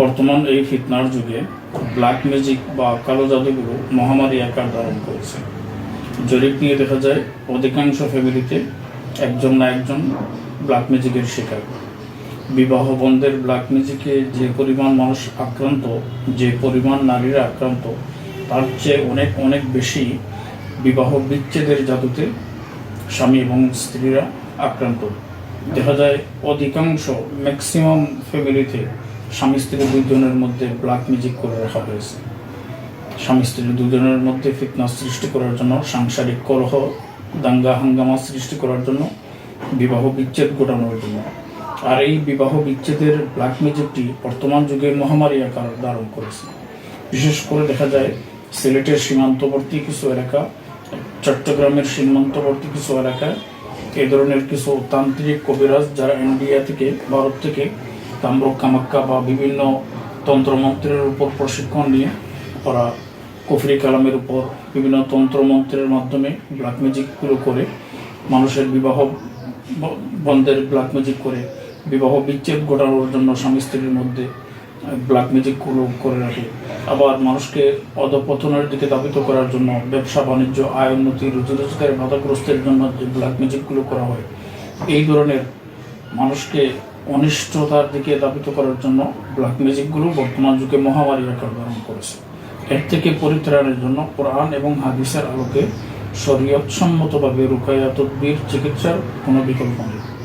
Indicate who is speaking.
Speaker 1: বর্তমান এই ফিতনার যুগে ব্ল্যাক ম্যাজিক বা কালো জাদুগুলো মহামারী আকার ধারণ করেছে। জরিপ নিয়ে দেখা যায়, অধিকাংশ ফ্যামিলিতে একজন না একজন ব্ল্যাক ম্যাজিকের শিকার। বিবাহ বন্ধের ব্ল্যাক ম্যাজিকে যে পরিমাণ মানুষ আক্রান্ত, যে পরিমাণ নারীরা আক্রান্ত, তার চেয়ে অনেক অনেক বেশি বিবাহ বিচ্ছেদের জাদুতে স্বামী এবং স্ত্রীরা আক্রান্ত। দেখা যায়, অধিকাংশ ম্যাক্সিমাম ফ্যামিলিতে স্বামী স্ত্রী দুজনের মধ্যে ব্ল্যাক ম্যাজিক করে রাখা হয়েছে। স্বামী স্ত্রী দুজনের মধ্যে ফিতনা সৃষ্টি করার জন্য, সাংসারিক কলহ, দাঙ্গা হাঙ্গামা সৃষ্টি করার জন্য, বিবাহ বিচ্ছেদ ঘটানোর জন্য। আর এই বিবাহ বিচ্ছেদের ব্ল্যাক ম্যাজিকটি বর্তমান যুগে মহামারী আকার ধারণ করেছে। বিশেষ করে দেখা যায়, সিলেটের সীমান্তবর্তী কিছু এলাকা, চট্টগ্রামের সীমান্তবর্তী কিছু এলাকায় এ ধরনের কিছু তান্ত্রিক কবিরাজ যারা ইন্ডিয়া থেকে, ভারত থেকে কামরূপ কামাক্কা বা বিভিন্ন তন্ত্রমন্ত্রের উপর প্রশিক্ষণ নিয়ে ওরা কুফরি কালামের উপর বিভিন্ন তন্ত্রমন্ত্রের মাধ্যমে ব্ল্যাক ম্যাজিকগুলো করে মানুষের বিবাহ বন্ধের ব্ল্যাক ম্যাজিক করে বিবাহ বিচ্ছেদ ঘটানোর জন্য স্বামী স্ত্রীর মধ্যে ব্ল্যাক ম্যাজিকগুলো করে রাখে। আবার মানুষকে অধপতনের দিকে দাবিত করার জন্য ব্যবসা, বাণিজ্য, আয়, উন্নতি, রুজি রোজগারে বাধাগ্রস্তের জন্য যে ব্ল্যাক ম্যাজিকগুলো করা হয়, এই ধরনের মানুষকে অনিষ্টতার দিকে দাবিত করার জন্য ব্ল্যাক ম্যাজিকগুলো বর্তমান যুগে মহামারী আকার ধারণ করেছে। এর থেকে পরিত্রাণের জন্য কোরআন এবং হাদিসের আলোকে শরীয়তসম্মতভাবে রুকায়া তদ্বির চিকিৎসার কোনো বিকল্প নেই।